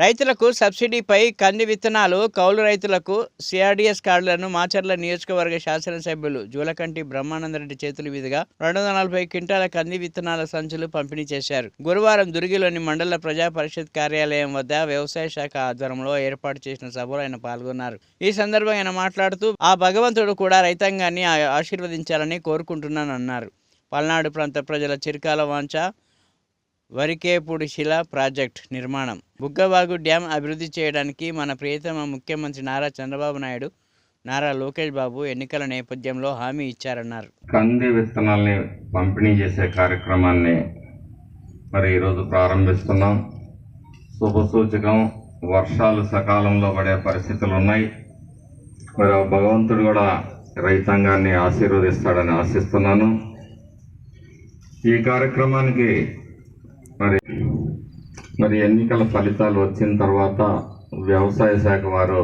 రైతులకు సబ్సిడీపై కంది విత్తనాలు కౌలు రైతులకు సిఆర్డిఎస్ కార్డులను మాచర్ల నియోజకవర్గ శాసనసభ్యులు జూలకంటి బ్రహ్మానందరెడ్డి చేతుల మీదుగా రెండు వందల నలభై క్వింటాల కంది విత్తనాల సంచులు పంపిణీ చేశారు. గురువారం దుర్గిలోని మండల ప్రజా పరిషత్ కార్యాలయం వద్ద వ్యవసాయ శాఖ ఆధ్వర్యంలో ఏర్పాటు చేసిన సభలో ఆయన పాల్గొన్నారు. ఈ సందర్భంగా ఆయన మాట్లాడుతూ ఆ భగవంతుడు కూడా రైతాంగాన్ని ఆశీర్వదించాలని కోరుకుంటున్నానన్నారు. పల్నాడు ప్రాంత ప్రజల చిరకాల వాంఛ వరికేపూడి శిల ప్రాజెక్ట్ నిర్మాణం. బుగ్గవాగు డ్యాం అభివృద్ధి చేయడానికి మన ప్రియతమ ముఖ్యమంత్రి నారా చంద్రబాబు నాయుడు నారా లోకేష్ బాబు ఎన్నికల నేపథ్యంలో హామీ ఇచ్చారన్నారు. కంది విత్తనాల్ని పంపిణీ చేసే కార్యక్రమాన్ని మరి ఈరోజు ప్రారంభిస్తున్నాం. శుభసూచకం వర్షాలు సకాలంలో పడే పరిస్థితులు ఉన్నాయి మరి భగవంతుడు కూడా రైతాంగాన్ని ఆశీర్వదిస్తాడని ఆశిస్తున్నాను. ఈ కార్యక్రమానికి మరి మరి ఎన్నికల ఫలితాలు వచ్చిన తర్వాత వ్యవసాయ శాఖ వారు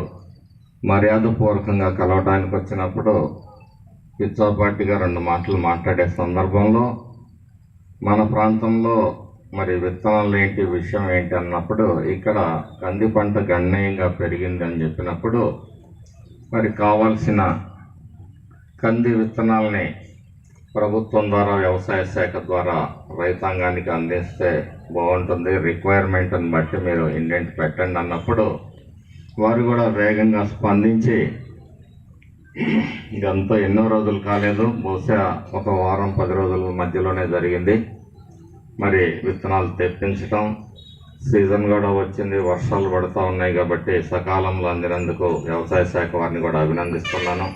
మర్యాదపూర్వకంగా కలవడానికి వచ్చినప్పుడు పిచ్చాపాటిగా రెండు మాటలు మాట్లాడే సందర్భంలో మన ప్రాంతంలో మరి విత్తనాలు ఏంటి విషయం ఏంటి అన్నప్పుడు ఇక్కడ కంది పంట గణనీయంగా పెరిగింది అని చెప్పినప్పుడు మరి కావాల్సిన కంది విత్తనాలని ప్రభుత్వం ద్వారా వ్యవసాయ శాఖ ద్వారా రైతాంగానికి అందిస్తే బాగుంటుంది. రిక్వైర్మెంట్ని బట్టి మీరు ఇండెంట్ పెట్టండి అన్నప్పుడు వారు కూడా వేగంగా స్పందించి ఇదంతా ఎన్నో రోజులు కాలేదు. బహుశా ఒక వారం పది రోజుల మధ్యలోనే జరిగింది. మరి విత్తనాలు తెప్పించటం సీజన్ కూడా వచ్చింది వర్షాలు పడుతూ ఉన్నాయి కాబట్టి సకాలంలో అందినందుకు వ్యవసాయ శాఖ వారిని కూడా అభినందిస్తున్నాను.